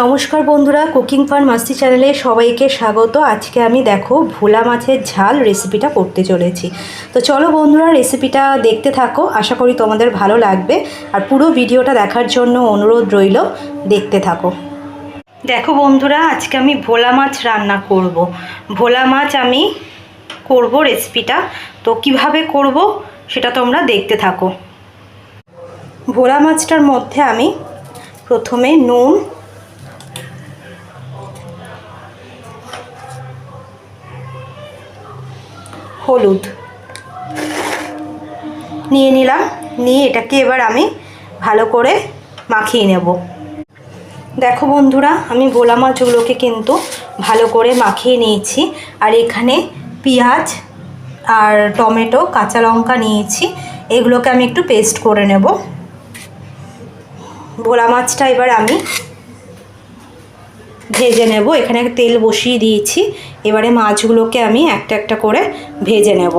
নমস্কার বন্ধুরা, cooking fun মাস্তি চ্যানেলে সবাইকে স্বাগত। আজকে আমি দেখো ভোলা মাছের ঝাল রেসিপিটা করতে চলেছি। তো চলো বন্ধুরা রেসিপিটা দেখতে থাকো, আশা করি তোমাদের ভালো লাগবে। আর পুরো ভিডিওটা দেখার জন্য অনুরোধ রইল, দেখতে থাকো। দেখো বন্ধুরা, আজকে আমি ভোলা মাছ রান্না করব। ভোলা মাছ আমি করব রেসিপিটা তো কীভাবে করব সেটা তোমরা দেখতে থাকো। ভোলা মাছটার মধ্যে আমি প্রথমে নুন হলুদ। নিয়ে নিলাম, নিয়ে এটাকে এবার আমি ভালো করে মাখিয়ে নেব। দেখো বন্ধুরা, আমি গোলা মাছগুলোকে কিন্তু ভালো করে মাখিয়ে নিয়েছি। আর এখানে পেঁয়াজ আর টমেটো, কাঁচা লঙ্কা নিয়েছি। এগুলোকে আমি একটু পেস্ট করে নেব। ভোলা মাছটা এবার আমি ভেজে নেব। এখানে তেল বসিয়ে দিয়েছি। এবারে মাছগুলোকে আমি একটা একটা করে ভেজে নেব।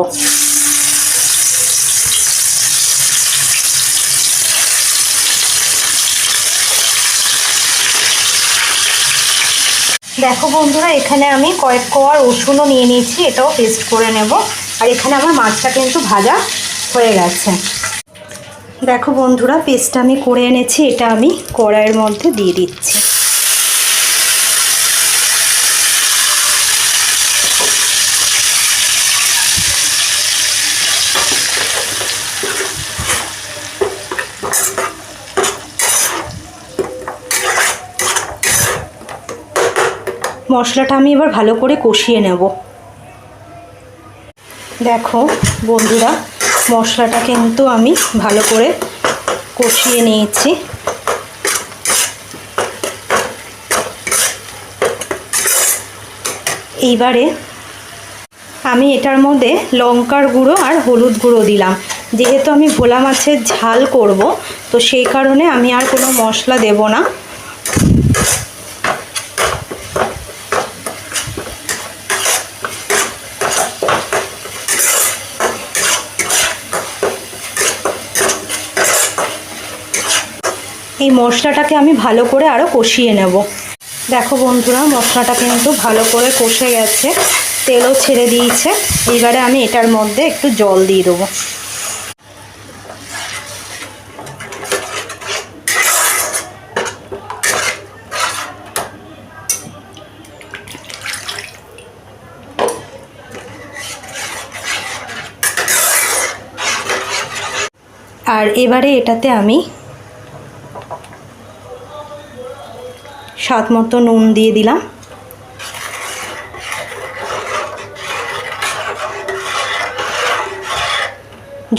দেখো বন্ধুরা, এখানে আমি কয়েক কোয়ার রসুনও নিয়ে নিয়েছি, এটাও পেস্ট করে নেব। আর এখানে আমার মাছটা কিন্তু ভাজা হয়ে গেছে। দেখো বন্ধুরা পেস্টটা আমি করে এনেছি, এটা আমি কড়াইয়ের মধ্যে দিয়ে দিচ্ছি। মশলাটা আমি এবার ভালো করে কষিয়ে নেব। দেখো বন্ধুরা, মশলাটা কিন্তু আমি ভালো করে কষিয়ে নিয়েছি। এইবারে আমি এটার মধ্যে লঙ্কার গুঁড়ো আর হলুদ গুঁড়ো দিলাম। যেহেতু আমি ভোলা মাছের ঝাল করব, তো সেই কারণে আমি আর কোনো মশলা দেব না। এই মশলাটাকে আমি ভালো করে আরও কষিয়ে নেব। দেখো বন্ধুরা, মশলাটা কিন্তু ভালো করে কষে গেছে, তেলও ছেড়ে দিয়েছে। এবারে আমি এটার মধ্যে একটু জল দিয়ে দেবো। আর এবারে এটাতে আমি স্বাদ মতো নুন দিয়ে দিলাম।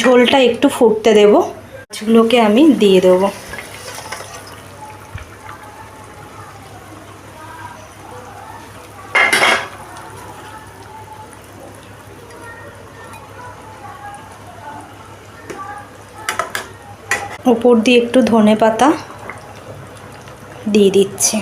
ঝোলটা একটু ফুটতে দেব। মাছগুলোকে আমি দিয়ে দেব। উপর দিয়ে একটু ধনে পাতা দিয়ে দিচ্ছি।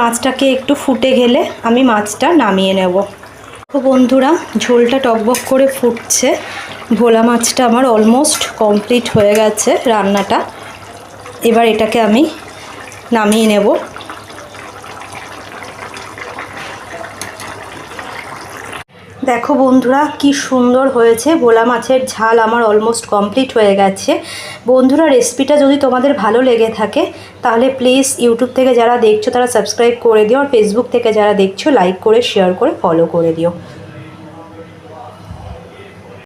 মাছটাকে একটু ফুটে গেলে আমি মাছটা নামিয়ে নেব। তো বন্ধুরা, ঝোলটা টকবক করে ফুটছে। ভোলা মাছটা আমার অলমোস্ট কমপ্লিট হয়ে গেছে রান্নাটা। এবার এটাকে আমি নামিয়ে নেব। দেখো বন্ধুরা, কি সুন্দর হয়েছে। ভোলা মাছের ঝাল আমার অলমোস্ট কমপ্লিট হয়ে গেছে। বন্ধুরা রেসিপিটা যদি তোমাদের ভালো লেগে থাকে, তাহলে প্লিজ ইউটিউব থেকে যারা দেখছ, তারা সাবস্ক্রাইব করে দিও। আর ফেসবুক থেকে যারা দেখছ লাইক করে শেয়ার করে ফলো করে দিও।